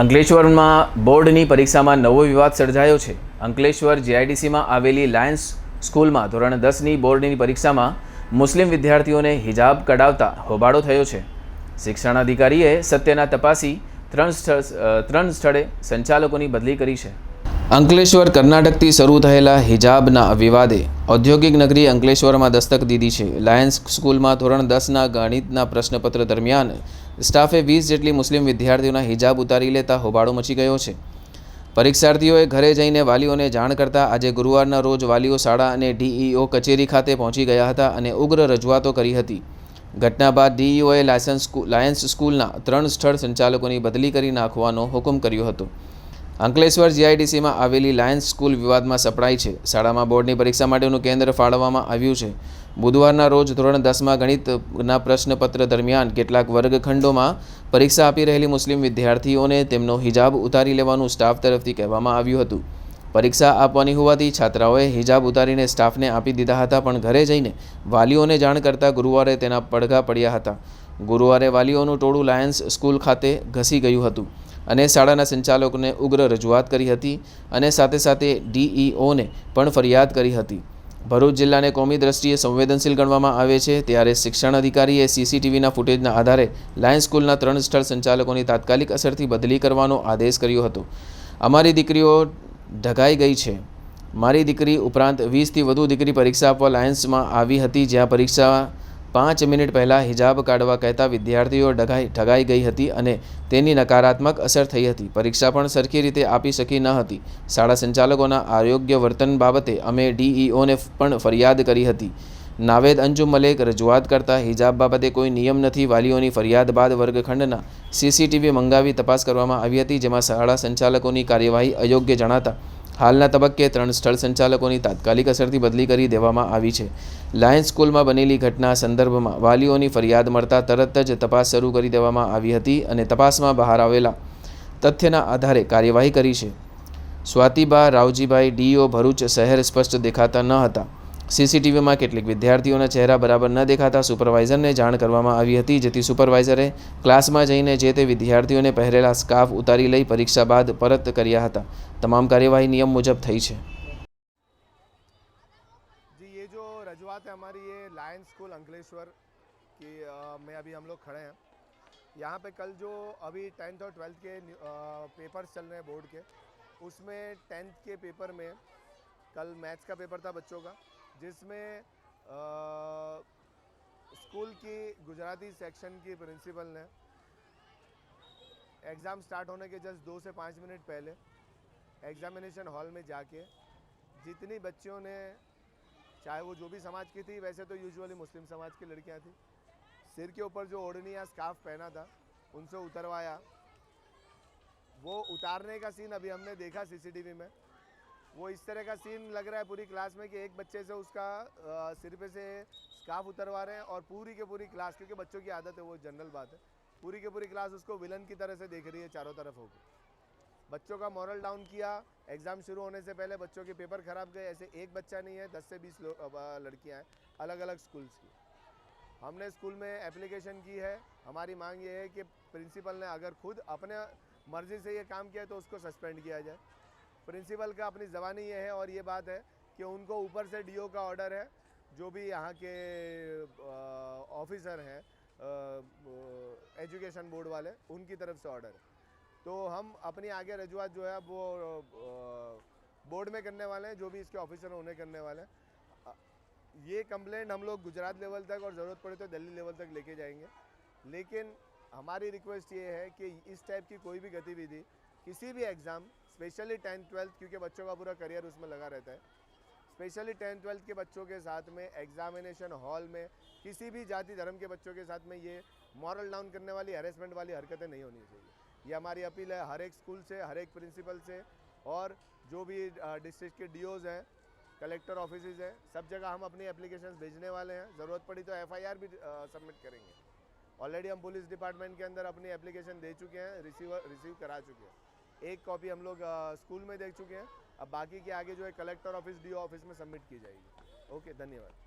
અંકલેશ્વરમાં બોર્ડની પરીક્ષામાં નવો વિવાદ સર્જાયો છે. અંકલેશ્વર જીઆઈડીસીમાં આવેલી લાયન્સ સ્કૂલમાં ધોરણ દસની બોર્ડની પરીક્ષામાં મુસ્લિમ વિદ્યાર્થીઓને હિજાબ કઢાવતા હોબાળો થયો છે. શિક્ષણાધિકારીએ સત્યના તપાસી ત્રણ સ્થળ ત્રણ સ્થળે સંચાલકોની બદલી કરી છે. અંકલેશ્વર કર્ણાટકથી શરૂ થયેલા હિજાબના વિવાદે ઔદ્યોગિક નગરી અંકલેશ્વરમાં દસ્તક દીધી છે. લાયન્સ સ્કૂલમાં ધોરણ દસના ગણિતના પ્રશ્નપત્ર દરમિયાન સ્ટાફે વીસ જેટલી મુસ્લિમ વિદ્યાર્થીઓના હિજાબ ઉતારી લેતા હોબાળો મચી ગયો છે. પરીક્ષાર્થીઓએ ઘરે જઈને વાલીઓને જાણ કરતા આજે ગુરુવારના રોજ વાલીઓ શાળા અને ડીઈઓ કચેરી ખાતે પહોંચી ગયા હતા અને ઉગ્ર રજૂઆતો કરી હતી. ઘટના બાદ ડીઈઓએ લાયસન્સ લાયન્સ સ્કૂલના ત્રણ સ્થળ સંચાલકોની બદલી કરી નાખવાનો હુકમ કર્યો હતો. અંકલેશ્વર જીઆઈડીસીમાં આવેલી લાયન્સ સ્કૂલ વિવાદમાં સપડાઈ છે. શાળામાં બોર્ડની પરીક્ષા માટેનું કેન્દ્ર ફાળવવામાં આવ્યું છે. બુધવારના રોજ ધોરણ દસમાં ગણિતના પ્રશ્નપત્ર દરમિયાન કેટલાક વર્ગખંડોમાં પરીક્ષા આપી રહેલી મુસ્લિમ વિદ્યાર્થીઓને તેમનો હિજાબ ઉતારી લેવાનું સ્ટાફ તરફથી કહેવામાં આવ્યું હતું. પરીક્ષા આપવાની હોવાથી છાત્રાઓએ હિજાબ ઉતારીને સ્ટાફને આપી દીધા હતા, પણ ઘરે જઈને વાલીઓને જાણ કરતાં ગુરુવારે તેના પડઘા પડ્યા હતા. ગુરુવારે વાલીઓનું ટોળું લાયન્સ સ્કૂલ ખાતે ઘસી ગયું હતું. અને શાળાના સંચાલકોને ઉગ્ર રજૂઆત કરી હતી અને સાથે સાથે ડીઈઓને પણ ફરિયાદ કરી હતી. ભરૂચ જિલ્લાને કોમી દ્રષ્ટિએ સંવેદનશીલ ગણવામાં આવે છે ત્યારે શિક્ષણ અધિકારીએ સીસીટીવીના ફૂટેજના આધારે લાયન્સ સ્કૂલના ત્રણ સ્થળ સંચાલકોની તાત્કાલિક અસરથી બદલી કરવાનો આદેશ કર્યો હતો. અમારી દીકરીઓ ઢગાઈ ગઈ છે. મારી દીકરી ઉપરાંત વીસથી વધુ દીકરી પરીક્ષા આપવા લાયન્સમાં આવી હતી, જ્યાં પરીક્ષા પાંચ મિનિટ પહેલાં હિજાબ કાઢવા કહેતા વિદ્યાર્થીઓ ઢગાઈ ઠગાઈ ગઈ હતી અને તેની નકારાત્મક અસર થઈ હતી. પરીક્ષા પણ સરખી રીતે આપી શકી ન હતી. શાળા સંચાલકોના આરોગ્ય વર્તન બાબતે અમે ડીઈઓને પણ ફરિયાદ કરી હતી. નાવેદ અંજુ મલેક રજૂઆત કરતા હિજાબ બાબતે કોઈ નિયમ નથી. વાલીઓની ફરિયાદ બાદ વર્ગખંડના સીસીટીવી મંગાવી તપાસ કરવામાં આવી હતી, જેમાં શાળા સંચાલકોની કાર્યવાહી અયોગ્ય જણાતા હાલના તબક્કે ત્રણ સ્થળ સંચાલકોની તાત્કાલિક અસરથી બદલી કરી દેવામાં આવી છે. લાયન્સ સ્કૂલમાં બનેલી ઘટના સંદર્ભમાં વાલીઓની ફરિયાદ મળતા તરત જ તપાસ શરૂ કરી દેવામાં આવી હતી અને તપાસમાં બહાર આવેલા તથ્યના આધારે કાર્યવાહી કરી છે. સ્વાતિબા રાવજીભાઈ ડીઓ ભરૂચ શહેર સ્પષ્ટ દેખાતા ન હતા. સીસીટીવીમાં કેટલીક વિદ્યાર્થીઓના ચહેરા બરાબર ન દેખાતા સુપરવાઇઝરને જાણ કરવામાં આવી હતી જેથી સુપરવાઇઝરે ક્લાસમાં જઈને જે તે વિદ્યાર્થીઓને પહેરેલા સ્કાર્ફ ઉતારી લઈ પરીક્ષા બાદ પરત કર્યા હતા તમામ કાર્યવાહી નિયમ મુજબ થઈ છે जी ये जो रजूआत है हमारी ये लायन स्कूल अंकलेश्वर की अ, में अभी हम लोग खड़े हैं यहाँ पे कल जो अभी टेंथ और ट्वेल्थ के पेपर्स चल रहे हैं बोर्ड के उसमें टेंथ के पेपर में कल मैथ्स का पेपर था बच्चों का जिसमें स्कूल की, गुजराती सेक्शन की प्रिंसिपल ने एग्ज़ाम स्टार्ट होने के जस्ट दो से पाँच मिनट पहले एग्ज़ामिनेशन हॉल में जाके जितनी बच्चियों ने, चाहे वो जो भी समाज की थी, वैसे तो यूजुअली मुस्लिम समाज की लड़कियाँ थी, सिर के ऊपर जो ओढ़नी या स्काफ पहना था, उनसे उतरवाया। वो उतारने का सीन अभी हमने देखा सीसीटीवी में। वो इस तरह का सीन लग रहा है पूरी क्लास में कि एक बच्चे से उसका सिर पे से स्कार्फ उतरवा रहे हैं और पूरी के पूरी क्लास क्योंकि बच्चों की आदत है, वो जनरल बात है। पूरी के पूरी क्लास उसको विलन की तरह से देख रही है, चारों तरफ़ होकर बच्चों का मॉरल डाउन किया एग्ज़ाम शुरू होने से पहले बच्चों के पेपर खराब गए, ऐसे एक बच्चा नहीं है, दस से बीस लड़कियाँ हैं अलग अलग स्कूल्स की। हमने स्कूल में एप्लीकेशन की है, हमारी मांग ये है कि प्रिंसिपल ने अगर खुद अपने मर्ज़ी से ये काम किया तो उसको सस्पेंड किया जाए। प्रिंसिपल का अपनी ज़बानी ये है और ये बात है कि उनको ऊपर से डीओ का ऑर्डर है, जो भी यहाँ के ऑफिसर हैं एजुकेशन बोर्ड वाले, उनकी तरफ़ से ऑर्डर है। तो हम अपनी आगे रजूआत जो है वो बोर्ड में करने वाले हैं, जो भी इसके ऑफिसर हैं, उन्हें करने वाले हैं। ये कंप्लेंट हम लोग गुजरात लेवल तक और ज़रूरत पड़े तो दिल्ली लेवल तक लेके जाएँगे। लेकिन हमारी रिक्वेस्ट ये है कि इस टाइप की कोई भी गतिविधि, किसी भी एग्ज़ाम स्पेशली टेंथ ट्वेल्थ, क्योंकि बच्चों का पूरा करियर उसमें लगा रहता है। स्पेशली टेंथ ट्वेल्थ के बच्चों के साथ में एग्जामिनेशन हॉल में, किसी भी जाति धर्म के बच्चों के साथ में ये मॉरल डाउन करने वाली हैरेसमेंट वाली हरकतें नहीं होनी चाहिए। ये हमारी अपील है हर एक स्कूल से, हर एक प्रिंसिपल से, और जो भी डिस्ट्रिक्ट के डी हैं कलेक्टर ऑफ़िस हैं, सब जगह हम अपनी एप्लीकेशन भेजने वाले हैं। ज़रूरत पड़ी तो एफआईआर भी सबमिट करेंगे। ऑलरेडी हम पुलिस डिपार्टमेंट के अंदर अपनी एप्लीकेशन दे चुके हैं रिसीवर रिसीव करा चुके हैं। एक कॉपी हम लोग अ, स्कूल में देख चुके हैं अब बाकी के आगे जो है कलेक्टर ऑफिस डी ऑफिस में सबमिट की जाएगी ओके धन्यवाद